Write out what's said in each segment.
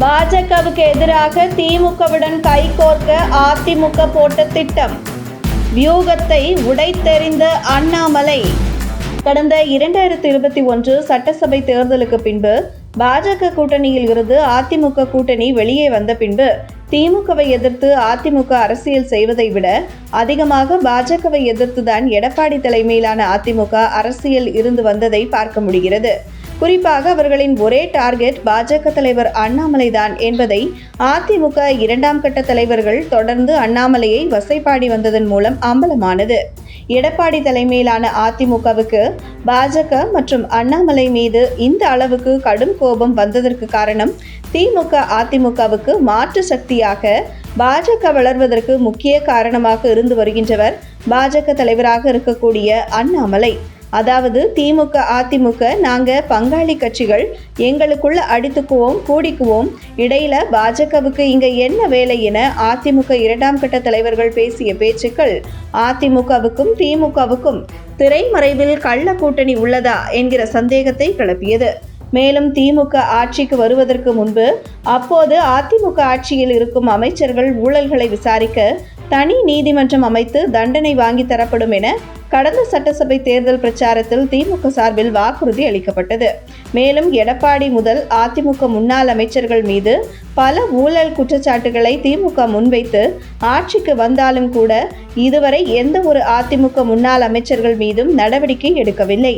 பாஜகவுக்கு எதிராக திமுகவுடன் கைகோர்க்க அதிமுக போட்ட திட்டம். வியூகத்தை உடைத்தெறிந்த அண்ணாமலை. கடந்த இரண்டாயிரத்தி இருபத்தி ஒன்று சட்டசபை தேர்தலுக்கு பின்பு பாஜக கூட்டணியில் இருந்து அதிமுக கூட்டணி வெளியே வந்த பின்பு திமுகவை எதிர்த்து அதிமுக அரசியல் செய்வதை விட அதிகமாக பாஜகவை எதிர்த்துதான் எடப்பாடி தலைமையிலான அதிமுக அரசியல் இருந்து வந்ததை பார்க்க முடிகிறது. குறிப்பாக அவர்களின் ஒரே டார்கெட் பாஜக தலைவர் அண்ணாமலை தான் என்பதை அதிமுக இரண்டாம் கட்ட தலைவர்கள் தொடர்ந்து அண்ணாமலையை வசைப்பாடி வந்ததன் மூலம் அம்பலமானது. எடப்பாடி தலைமையிலான அதிமுகவுக்கு பாஜக மற்றும் அண்ணாமலை மீது இந்த அளவுக்கு கடும் கோபம் வந்ததற்கு காரணம் திமுக அதிமுகவுக்கு மாற்று சக்தியாக பாஜக வளர்வதற்கு முக்கிய காரணமாக இருந்து வருகின்றவர் பாஜக தலைவராக இருக்கக்கூடிய அண்ணாமலை. அதாவது திமுக அதிமுக நாங்க பங்காளி கட்சிகள் எங்களுக்குள்ள அடித்துக்குவோம் கூடிக்குவோம். இடையில பாஜகவுக்கு இங்க என்ன வேலை என அதிமுக இரண்டாம் கட்ட தலைவர்கள் பேசிய பேச்சுக்கள் அதிமுகவுக்கும் திமுகவுக்கும் திரைமறைவில் கள்ள கூட்டணி உள்ளதா என்கிற சந்தேகத்தை கிளப்பியது. மேலும் திமுக ஆட்சிக்கு வருவதற்கு முன்பு அப்போது அதிமுக ஆட்சியில் இருக்கும் அமைச்சர்கள் ஊழல்களை விசாரிக்க தனி நீதிமன்றம் அமைத்து தண்டனை வாங்கி தரப்படும் என கடந்த சட்டசபை தேர்தல் பிரச்சாரத்தில் திமுக சார்பில் வாக்குறுதி அளிக்கப்பட்டது. மேலும் எடப்பாடி முதல் அதிமுக முன்னாள் அமைச்சர்கள் மீது பல ஊழல் குற்றச்சாட்டுகளை திமுக முன்வைத்து ஆட்சிக்கு வந்தாலும் கூட இதுவரை எந்த ஒரு அதிமுக முன்னாள் அமைச்சர்கள் மீதும் நடவடிக்கை எடுக்கவில்லை.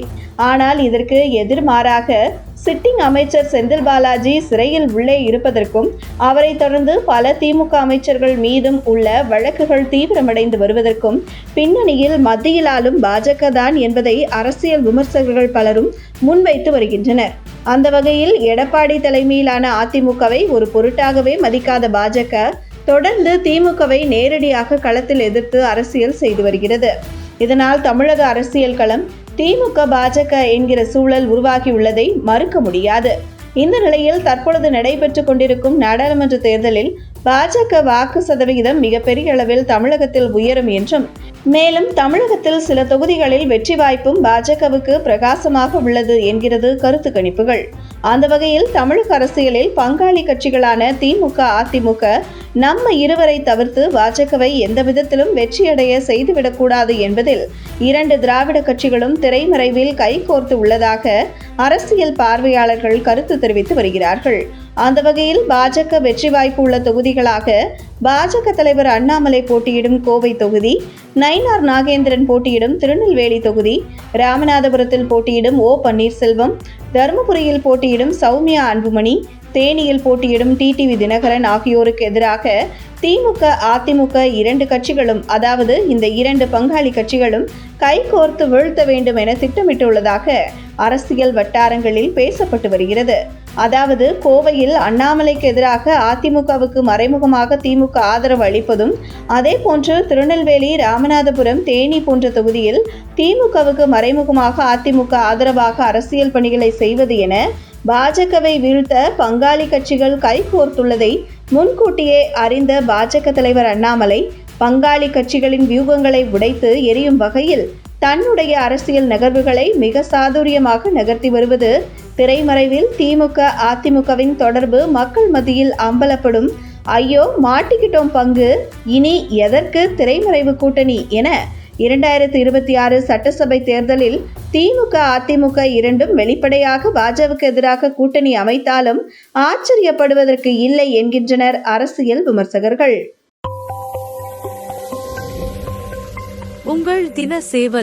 ஆனால் இதற்கு எதிர்மாறாக சிட்டிங் அமைச்சர் செந்தில் பாலாஜி சிறையில் உள்ளே இருப்பதற்கும் அவரை தொடர்ந்து பல திமுக அமைச்சர்கள் மீதும் உள்ள வழக்குகள் தீவிரமடைந்து வருவதற்கும் பின்னணியில் மத்தியிலாலும் பாஜக தான் என்பதை அரசியல் விமர்சகர்கள் பலரும் முன்வைத்து வருகின்றனர். அந்த வகையில் எடப்பாடி தலைமையிலான அதிமுகவை ஒரு பொருட்டாகவே மதிக்காத பாஜக தொடர்ந்து திமுகவை நேரடியாக களத்தில் எதிர்த்து அரசியல் செய்து வருகிறது. இதனால் தமிழக அரசியல் களம் திமுக பாஜக என்கிற சூழல் உருவாகியுள்ளதை மறுக்க முடியாது. இந்த நிலையில் தற்பொழுது நடைபெற்று கொண்டிருக்கும் நாடாளுமன்ற தேர்தலில் பாஜக வாக்கு சதவிகிதம் மிகப்பெரிய அளவில் தமிழகத்தில் உயரும் என்றும் மேலும் தமிழகத்தில் சில தொகுதிகளில் வெற்றி வாய்ப்பும் பாஜகவுக்கு பிரகாசமாக உள்ளது என்கிறது கருத்து கணிப்புகள். அந்த வகையில் தமிழக அரசியலில் பங்காளி கட்சிகளான திமுக அதிமுக நம்ம இருவரை தவிர்த்து பாஜகவை எந்த விதத்திலும் வெற்றியடைய செய்துவிடக்கூடாது என்பதில் இரண்டு திராவிட கட்சிகளும் திரைமறைவில் கைகோர்த்து உள்ளதாக அரசியல் பார்வையாளர்கள் கருத்து தெரிவித்து வருகிறார்கள். அந்த வகையில் பாஜக வெற்றி வாய்ப்பு உள்ள தொகுதிகளாக பாஜக தலைவர் அண்ணாமலை போட்டியிடும் கோவை தொகுதி நயினார் நாகேந்திரன் போட்டியிடும் திருநெல்வேலி தொகுதி ராமநாதபுரத்தில் போட்டியிடும் ஓ பன்னீர்செல்வம் தருமபுரியில் போட்டியிடும் சௌமியா அன்புமணி தேனியில் போட்டியிடும் டிடிவி தினகரன் ஆகியோருக்கு எதிராக திமுக அதிமுக இரண்டு கட்சிகளும் அதாவது இந்த இரண்டு பங்காளி கட்சிகளும் கைகோர்த்து வீழ்த்த வேண்டும் என திட்டமிட்டுள்ளதாக அரசியல் வட்டாரங்களில் பேசப்பட்டு வருகிறது. அதாவது கோவையில் அண்ணாமலைக்கு எதிராக அதிமுகவுக்கு மறைமுகமாக திமுக ஆதரவு அளிப்பதும் அதே போன்று திருநெல்வேலி ராமநாதபுரம் தேனி போன்ற தொகுதியில் திமுகவுக்கு மறைமுகமாக அதிமுக ஆதரவாக அரசியல் பணிகளை செய்வது என பாஜகவை வீழ்த்த பங்காளி கட்சிகள் கைகோர்த்துள்ளதை முன்கூட்டியே அறிந்த பாஜக தலைவர் அண்ணாமலை பங்காளி கட்சிகளின் வியூகங்களை உடைத்து எரியும் வகையில் தன்னுடைய அரசியல் நகர்வுகளை மிக சாதுரியமாக நகர்த்தி வருவது திரைமறைவில் திமுக அதிமுகவின் தொடர்பு மக்கள் மத்தியில் அம்பலப்படும். ஐயோ மாட்டிக்கிட்டோம் பங்கு. இனி எதற்கு திரைமறைவு கூட்டணி என இரண்டாயிரத்தி இருபத்தி ஆறு சட்டசபை தேர்தலில் திமுக அதிமுக இரண்டும் வெளிப்படையாக பாஜகவுக்கு எதிராக கூட்டணி அமைத்தாலும் ஆச்சரியப்படுவதற்கு இல்லை என்கின்றனர் அரசியல் விமர்சகர்கள். உங்கள் தின சேவல்.